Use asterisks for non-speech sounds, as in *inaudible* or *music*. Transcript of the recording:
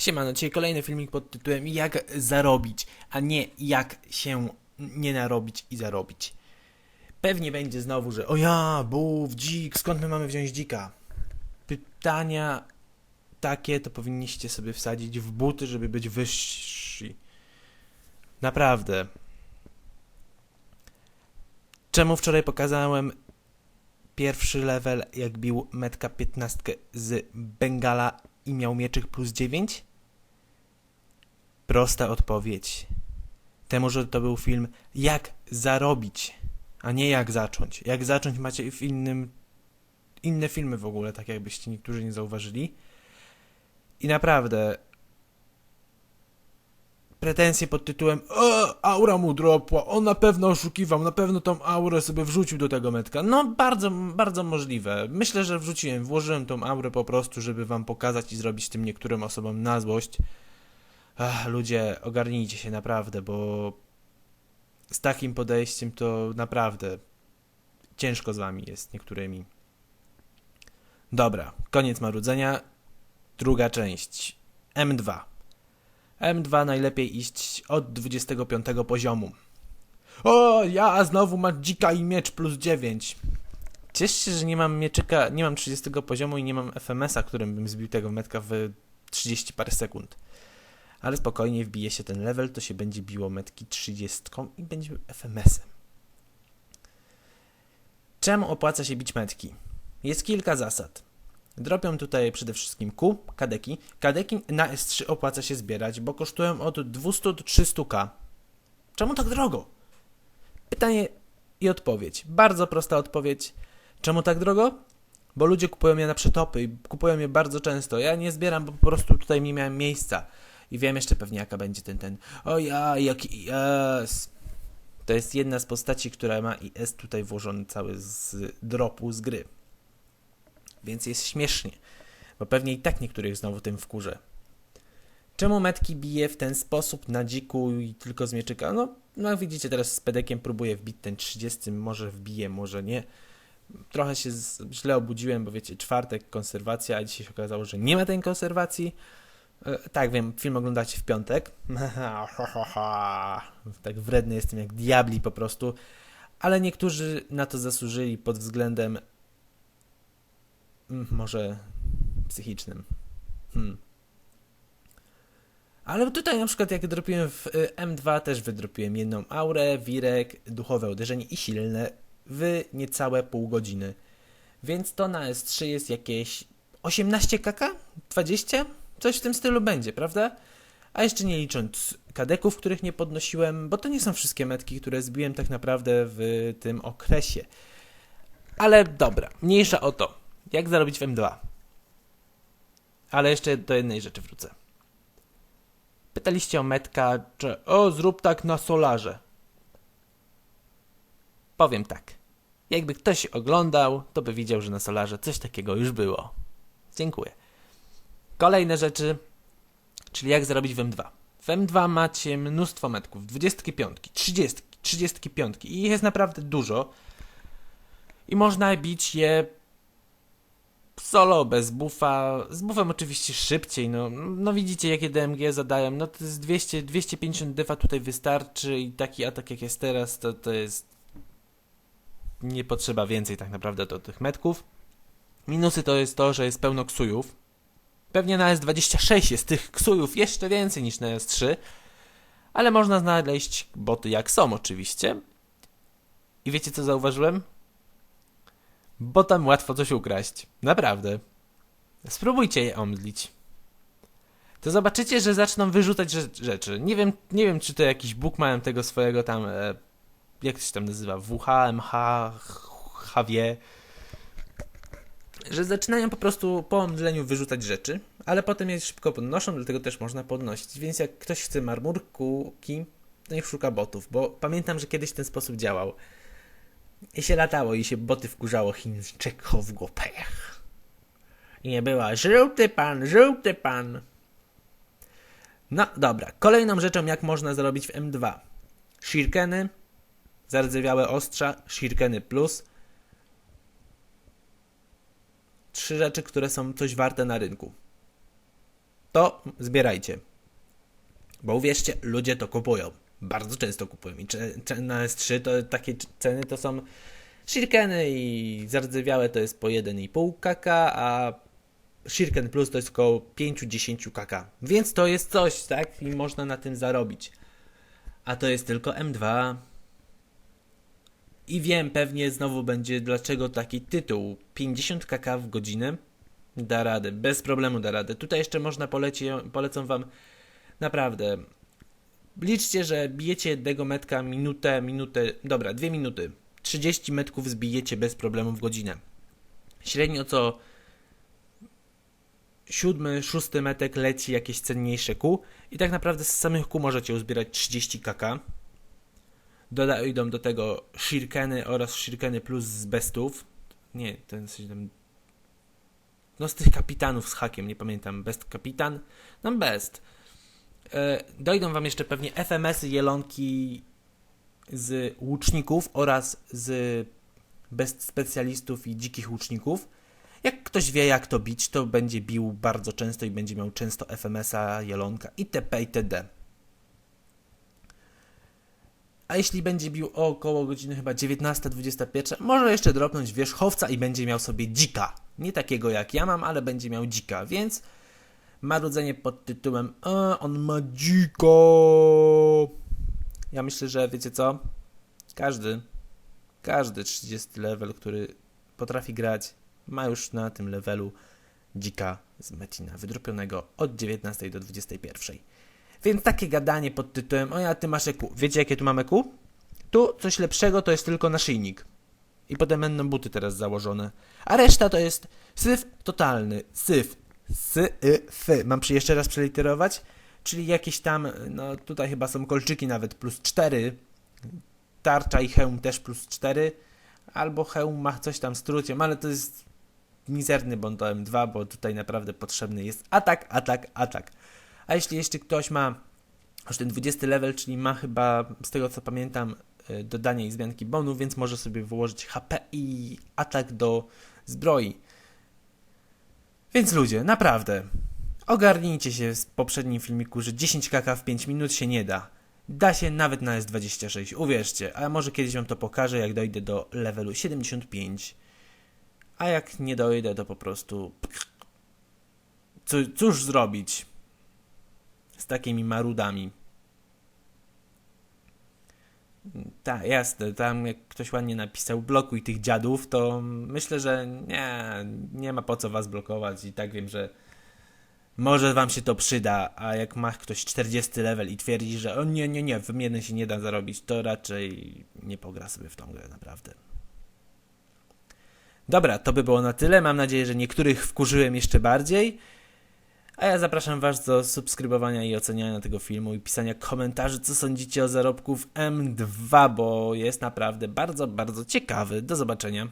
Siemano, dzisiaj kolejny filmik pod tytułem Jak zarobić, a nie jak się nie narobić i zarobić. Pewnie będzie znowu, że o ja, bów, dzik, skąd my mamy wziąć dzika? Pytania takie to powinniście sobie wsadzić w buty, żeby być wyżsi. Naprawdę. Czemu wczoraj pokazałem pierwszy level, jak bił metka 15 z Bengala i miał mieczyk plus 9? Prosta odpowiedź. Temu, że to był film jak zarobić, a nie jak zacząć. Jak zacząć macie w innym inne filmy w ogóle, tak jakbyście niektórzy nie zauważyli. I naprawdę pretensje pod tytułem o, aura mu dropła, on na pewno oszukiwał, na pewno tą aurę sobie wrzucił do tego metka. No bardzo, bardzo możliwe. Myślę, że wrzuciłem, włożyłem tą aurę po prostu, żeby wam pokazać i zrobić tym niektórym osobom na złość. Ach, ludzie, ogarnijcie się naprawdę, bo z takim podejściem to naprawdę ciężko z wami jest niektórymi. Dobra, koniec marudzenia. Druga część. M2. M2 najlepiej iść od 25 poziomu. O, ja znowu mam dzika i miecz plus 9. Ciesz się, że nie mam mieczyka, nie mam 30 poziomu i nie mam FMS-a, którym bym zbił tego metka w 30 parę sekund. Ale spokojnie wbije się ten level, to się będzie biło metki 30 i będzie FMS-em. Czemu opłaca się bić metki? Jest kilka zasad. Dropią tutaj przede wszystkim Q, kadeki. Kadeki na S3 opłaca się zbierać, bo kosztują od 200 do 300k. Czemu tak drogo? Pytanie i odpowiedź. Bardzo prosta odpowiedź. Czemu tak drogo? Bo ludzie kupują je na przetopy i kupują je bardzo często. Ja nie zbieram, bo po prostu tutaj nie miałem miejsca. I wiem jeszcze pewnie jaka będzie ten, ten. O ja, jaki IS. To jest jedna z postaci, która ma IS tutaj włożony cały z dropu z gry. Więc jest śmiesznie. Bo pewnie i tak niektórych znowu tym wkurzę. Czemu metki bije w ten sposób na dziku i tylko z mieczyka? No, no widzicie, teraz z pedekiem próbuję wbić ten 30, może wbije, może nie. Trochę się źle obudziłem, bo wiecie, czwartek, konserwacja, a dzisiaj się okazało, że nie ma tej konserwacji. E, tak, wiem, film oglądacie w piątek. *laughs* tak wredny jestem jak diabli po prostu. Ale niektórzy na to zasłużyli pod względem mm, może psychicznym. Hmm. Ale tutaj na przykład jak dropiłem w y, M2 też wydropiłem jedną aurę, wirek, duchowe uderzenie i silne w niecałe pół godziny. Więc to na S3 jest jakieś 18 kk? 20? Coś w tym stylu będzie, prawda? A jeszcze nie licząc kadeków, których nie podnosiłem, bo to nie są wszystkie metki, które zbiłem tak naprawdę w tym okresie. Ale dobra, mniejsza o to. Jak zarobić w M2? Ale jeszcze do jednej rzeczy wrócę. Pytaliście o metka, czy o, zrób tak na solarze. Powiem tak. Jakby ktoś oglądał, to by widział, że na solarze coś takiego już było. Dziękuję. Kolejne rzeczy, czyli jak zarobić w M2. W M2 macie mnóstwo metków, 25, 30, 35 i jest naprawdę dużo. I można bić je solo, bez buffa. Z buffem oczywiście szybciej, no, no widzicie jakie DMG zadają, no to jest 200, 250 defa tutaj wystarczy i taki atak jak jest teraz, to, to jest nie potrzeba więcej tak naprawdę do tych metków. Minusy to jest to, że jest pełno ksujów. Pewnie na S26 jest tych ksujów jeszcze więcej niż na S3, ale można znaleźć boty jak są oczywiście. I wiecie co zauważyłem? Bo tam łatwo coś ukraść. Naprawdę. Spróbujcie je omdlić. To zobaczycie, że zaczną wyrzucać rzeczy. Nie wiem, nie wiem czy to jakiś bóg mają tego swojego tam, e, jak to się tam nazywa, WH, MH, HW, że zaczynają po prostu po omdleniu wyrzucać rzeczy, ale potem je szybko podnoszą, dlatego też można podnosić. Więc jak ktoś chce marmurki, to niech szuka botów, bo pamiętam, że kiedyś ten sposób działał. I się latało i się boty wkurzało Chińczyków w głupech. I nie była żółty pan, żółty pan. No dobra, kolejną rzeczą jak można zrobić w M2. Shirkeny, zardzewiałe ostrza, shirkeny plus. Trzy rzeczy, które są coś warte na rynku. To zbierajcie. Bo uwierzcie, ludzie to kupują. Bardzo często kupują. I na S3 to takie ceny to są shirkeny i zardzewiałe to jest po 1,5 kk, a shirken plus to jest około 5-10 kk. Więc to jest coś, tak? I można na tym zarobić. A to jest tylko M2. I wiem, pewnie znowu będzie dlaczego taki tytuł 50 kk w godzinę da radę, bez problemu da radę. Tutaj jeszcze można poleci, polecą wam naprawdę. Liczcie, że bijecie jednego metka minutę, minutę, dobra, dwie minuty. 30 metków zbijecie bez problemu w godzinę. Średnio co siódmy, szósty metek leci jakieś cenniejsze kół i tak naprawdę z samych kół możecie uzbierać 30 kk. Doda, idą do tego shirkeny oraz shirkeny plus z bestów. Nie, ten coś tam... No z tych kapitanów z hakiem, nie pamiętam. Best kapitan? No best. E, dojdą wam jeszcze pewnie FMS-y, jelonki z łuczników oraz z best specjalistów i dzikich łuczników. Jak ktoś wie jak to bić, to będzie bił bardzo często i będzie miał często FMS-a, jelonka itp. itd. A jeśli będzie bił około godziny chyba 19-21, może jeszcze dropnąć wierzchowca i będzie miał sobie dzika. Nie takiego jak ja mam, ale będzie miał dzika, więc marudzenie pod tytułem A, on ma dziko. Ja myślę, że wiecie co? Każdy, każdy 30 level, który potrafi grać, ma już na tym levelu dzika z Metina, wydropionego od 19 do 21. Więc takie gadanie pod tytułem O ja, ty masz EQ. Wiecie jakie tu mamy EQ? Tu coś lepszego to jest tylko naszyjnik. I potem będą buty teraz założone. A reszta to jest syf totalny. Syf. Syf. Mam przy jeszcze raz przeliterować? Czyli jakieś tam, no tutaj chyba są kolczyki nawet plus 4. Tarcza i hełm też plus 4. Albo hełm ma coś tam z truciem, ale to jest mizerny bon to M2, bo tutaj naprawdę potrzebny jest atak, atak, atak. A jeśli jeszcze ktoś ma już ten 20 level, czyli ma chyba, z tego co pamiętam, y, dodanie i zmianki bonu, więc może sobie wyłożyć HP i atak do zbroi. Więc ludzie, naprawdę, ogarnijcie się z poprzednim filmiku, że 10 kk w 5 minut się nie da. Da się nawet na S26, uwierzcie, a może kiedyś wam to pokażę, jak dojdę do levelu 75. A jak nie dojdę, to po prostu... Cóż, cóż zrobić? Z takimi marudami. Tak, jasne, tam jak ktoś ładnie napisał blokuj tych dziadów, to myślę, że nie, nie ma po co was blokować i tak wiem, że może wam się to przyda, a jak ma ktoś 40 level i twierdzi, że o nie, nie, nie, w jeden się nie da zarobić, to raczej nie pogra sobie w tą grę, naprawdę. Dobra, to by było na tyle. Mam nadzieję, że niektórych wkurzyłem jeszcze bardziej. A ja zapraszam Was do subskrybowania i oceniania tego filmu i pisania komentarzy, co sądzicie o zarobku w M2, bo jest naprawdę bardzo, bardzo ciekawy. Do zobaczenia.